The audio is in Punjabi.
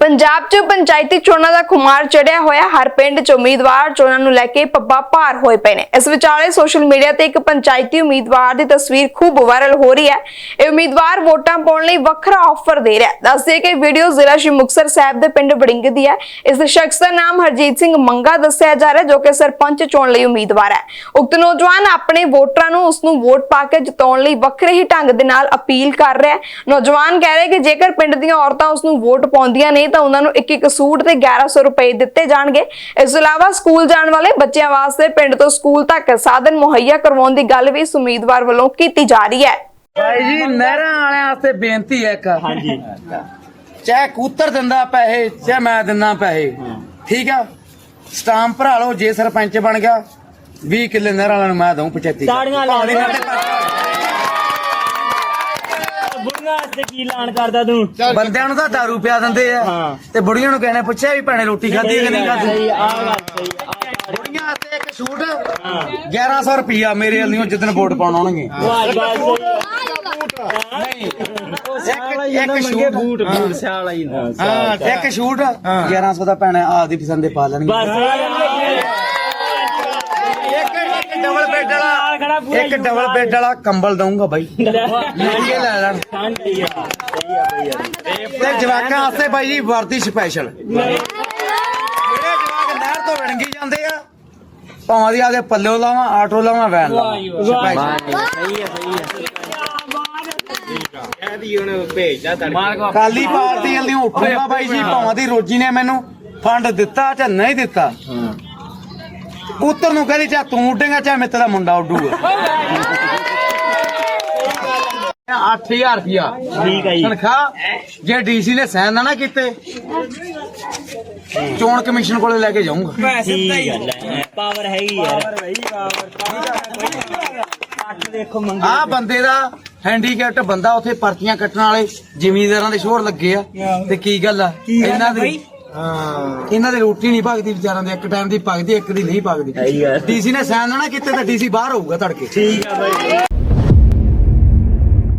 ਪੰਜਾਬ 'ਚ ਪੰਚਾਇਤੀ ਚੋਣਾਂ ਦਾ ਖੁਮਾਰ ਚੜਿਆ ਹੋਇਆ, ਹਰ ਪਿੰਡ 'ਚ ਉਮੀਦਵਾਰ ਚੋਣਾਂ ਨੂੰ ਲੈ ਕੇ ਪੱਬਾ ਭਾਰ ਹੋਏ ਪਏ ਨੇ। ਇਸ ਵਿਚਾਲੇ ਸੋਸ਼ਲ ਮੀਡੀਆ ਤੇ ਇੱਕ ਪੰਚਾਇਤੀ ਉਮੀਦਵਾਰ ਦੀ ਤਸਵੀਰ ਖੂਬ ਵਾਇਰਲ ਹੋ ਰਹੀ ਹੈ। ਇਹ ਉਮੀਦਵਾਰ ਵੋਟਾਂ ਪਾਉਣ ਲਈ ਵੱਖਰਾ ਆਫਰ ਦੇ ਰਿਹਾ ਹੈ। ਦੱਸਦੇ ਕਿ ਵੀਡੀਓ ਜ਼ਿਲ੍ਹਾ ਸ਼੍ਰੀ ਮੁਕਤਸਰ ਸਾਹਿਬ ਦੇ ਪਿੰਡ ਬੜਿੰਗ ਦੀ ਹੈ। ਇਸ ਸ਼ਖਸ ਦਾ ਨਾਮ ਹਰਜੀਤ ਸਿੰਘ ਮੰਗਾ ਦੱਸਿਆ ਜਾ ਰਿਹਾ ਜੋ ਕਿ ਸਰਪੰਚ ਚੋਣ ਲਈ ਉਮੀਦਵਾਰ ਹੈ। ਉਕਤ ਨੌਜਵਾਨ ਆਪਣੇ ਵੋਟਰਾਂ ਨੂੰ ਉਸ ਨੂੰ ਵੋਟ ਪਾ ਕੇ ਜਿਤਾਉਣ ਲਈ ਵੱਖਰੇ ਹੀ ਢੰਗ ਦੇ ਨਾਲ ਅਪੀਲ ਕਰ ਰਿਹਾ ਹੈ। ਨੌਜਵਾਨ ਕਹਿ ਰਿਹਾ ਕਿ ਜੇਕਰ ਪਿੰਡ ਦੀਆਂ ਔਰਤਾਂ ਉਸ ਨੂੰ ਵੋਟ ਪਾਉਂਦੀਆਂ ਨੇ ਤਾਂ ਉਹਨਾਂ ਨੂੰ ਇੱਕ ਇੱਕ ਸੂਟ ਤੇ 1100 ਰੁਪਏ ਦਿੱਤੇ ਜਾਣਗੇ। ਇਸ ਤੋਂ ਇਲਾਵਾ ਸਕੂਲ ਜਾਣ ਵਾਲੇ ਬੱਚਿਆਂ ਵਾਸਤੇ ਪਿੰਡ ਤੋਂ ਸਕੂਲ ਤੱਕ ਸਾਧਨ ਮੁਹੱਈਆ ਕਰਵਾਉਣ ਦੀ ਗੱਲ ਵੀ ਇਸ ਉਮੀਦਵਾਰ ਵੱਲੋਂ ਕੀਤੀ ਜਾ ਰਹੀ ਹੈ। ਭਾਈ ਜੀ ਨਹਿਰਾਂ ਵਾਲਿਆਂ ਵਾਸਤੇ ਬੇਨਤੀ ਹੈ ਇੱਕ। ਹਾਂਜੀ। ਚਾਹੇ ਕੂਤਰ ਦਿੰਦਾ ਪੈਸੇ ਚਾਹੇ ਮੈਂ ਦਿੰਦਾ ਪੈਸੇ। ਠੀਕ ਆ? ਸਟਾਂਪ ਭਰਾ ਲਓ ਜੇ ਸਰਪੰਚ ਬਣ ਗਿਆ 20 ਕਿੱਲੇ ਨਹਿਰਾਂ ਵਾਲਿਆਂ ਨੂੰ ਮੈਂ ਦਊਂ 75 ਤਾੜੀਆਂ ਲਾ ਕੀ ਐਲਾਨ ਕਰਦਾ ਤੂੰ? ਬੰਦਿਆਂ ਨੂੰ ਤਾਂ ਦਾਰੂ ਪਿਆ ਦਿੰਦੇ ਆ। ਤੇ ਬੁੜੀਆਂ ਨੂੰ ਕਹਿਣੇ ਪੁੱਛਿਆ ਵੀ ਭੈਣੇ ਰੋਟੀ ਖਾਧੀ ਕਿ ਨਹੀਂ ਖਾਧੀ? ਬੁੜੀਆਂ ਵਾਸਤੇ ਇੱਕ ਛੂਟ 1100 ਰੁਪਿਆ ਮੇਰੇ ਵੱਲੋਂ ਜਿੱਦਣ ਵੋਟ ਪਾਉਣ ਆਉਣਗੇ। ਨਹੀਂ। ਇੱਕ ਛੂਟ ਬੂਟ ਬੂਟ ਸਿਆਲ ਆਈ ਹਾਂ ਇੱਕ ਛੂਟ 1100 ਦਾ ਭੈਣੇ ਆਪਦੀ ਪਸੰਦ ਦੇ ਪਾ ਲੈਣਗੇ ਬਸ ਇੱਕ ਇੱਕ ਡਬਲ ਬੈੱਡ ਵਾਲਾ ਇੱਕ ਡਬਲ ਬੈੱਡ ਵਾਲਾ ਕੰਬਲ ਦਊਂਗਾ ਬਾਈ। ਇਹ ਲੈ ਲੈਣ। ਤੇ ਜਵਾਕਾਂ ਵਾਸਤੇ ਬਾਈ ਜੀ ਵਰਦੀ ਸਪੈਸ਼ਲ ਜਿਹੜੇ ਜਵਾਕ ਨਹਿਰ ਤੋਂ ਵਿਣਗੀ ਜਾਂਦੇ ਆ ਭਾਵਾਂ ਦੀ ਆਦੇ ਪੱਲਿਓ ਲਾਵਾਂ ਆਟੋ ਲਾਵਾਂ ਵੈਨ ਲਾਵਾਂ। ਸਪੈਸ਼ਲ ਸਹੀ ਆ ਸਹੀ ਕਾਲੀ ਪਾਰਟੀ ਵਾਲੀ ਉੱਠੂਗਾ ਬਾਈ ਜੀ ਭਾਵਾਂ ਦੀ ਰੋਜੀ ਨੇ ਮੈਨੂੰ ਫੰਡ ਦਿੱਤਾ ਜਾਂ ਨਹੀਂ ਦਿੱਤਾ। ਉੱਤਰ ਨੂੰ ਕਹਿੰਦੀ ਚਾ ਤੂੰ ਉੱਡੇਗਾ ਚਾ ਮੇਰੇ ਤੇਰਾ ਮੁੰਡਾ ਉੱਡੂਗਾ। 8000 ਰੁਪਿਆ ਠੀਕ ਆ ਜੀ। ਤਨਖਾਹ ਜੇ ਡੀਸੀ ਨੇ ਸਾਈਨ ਨਾ ਨਾ ਕੀਤੇ ਚੋਣ ਕਮਿਸ਼ਨ ਕੋਲੇ ਲੈ ਕੇ ਜਾਊਂਗਾ। ਠੀਕ ਪਾਵਰ ਯਾਰ। ਅੱਠ ਦੇਖੋ ਮੰਗੀ। ਆ ਬੰਦੇ ਦਾ ਹੈਂਡੀਕੈਪਟ ਬੰਦਾ ਉੱਥੇ ਪਰਚੀਆਂ ਕੱਟਣ ਵਾਲੇ ਜ਼ਿਮੀਂਦਾਰਾਂ ਦੇ ਸ਼ੋਰ ਲੱਗੇ ਆ। ਤੇ ਕੀ ਗੱਲ ਆ? ਇਹਨਾਂ ਦੀ ਇਹਨਾਂ ਦੀ ਰੋਟੀ ਨਹੀਂ ਭਗਦੀ ਵਿਚਾਰਾਂ ਦੇ ਇੱਕ ਟਾਈਮ ਦੀ ਭਗਦੀ ਇੱਕ ਦੀ ਨਹੀਂ ਭਗਦੀ। ਡੀਸੀ ਨੇ ਸਾਈਨ ਨਾ ਨਾ ਕੀਤੇ ਤਾਂ ਡੀਸੀ ਬਾਹਰ ਹੋਊਗਾ ਤੜਕੇ। ਠੀਕ ਆ ਬਈ।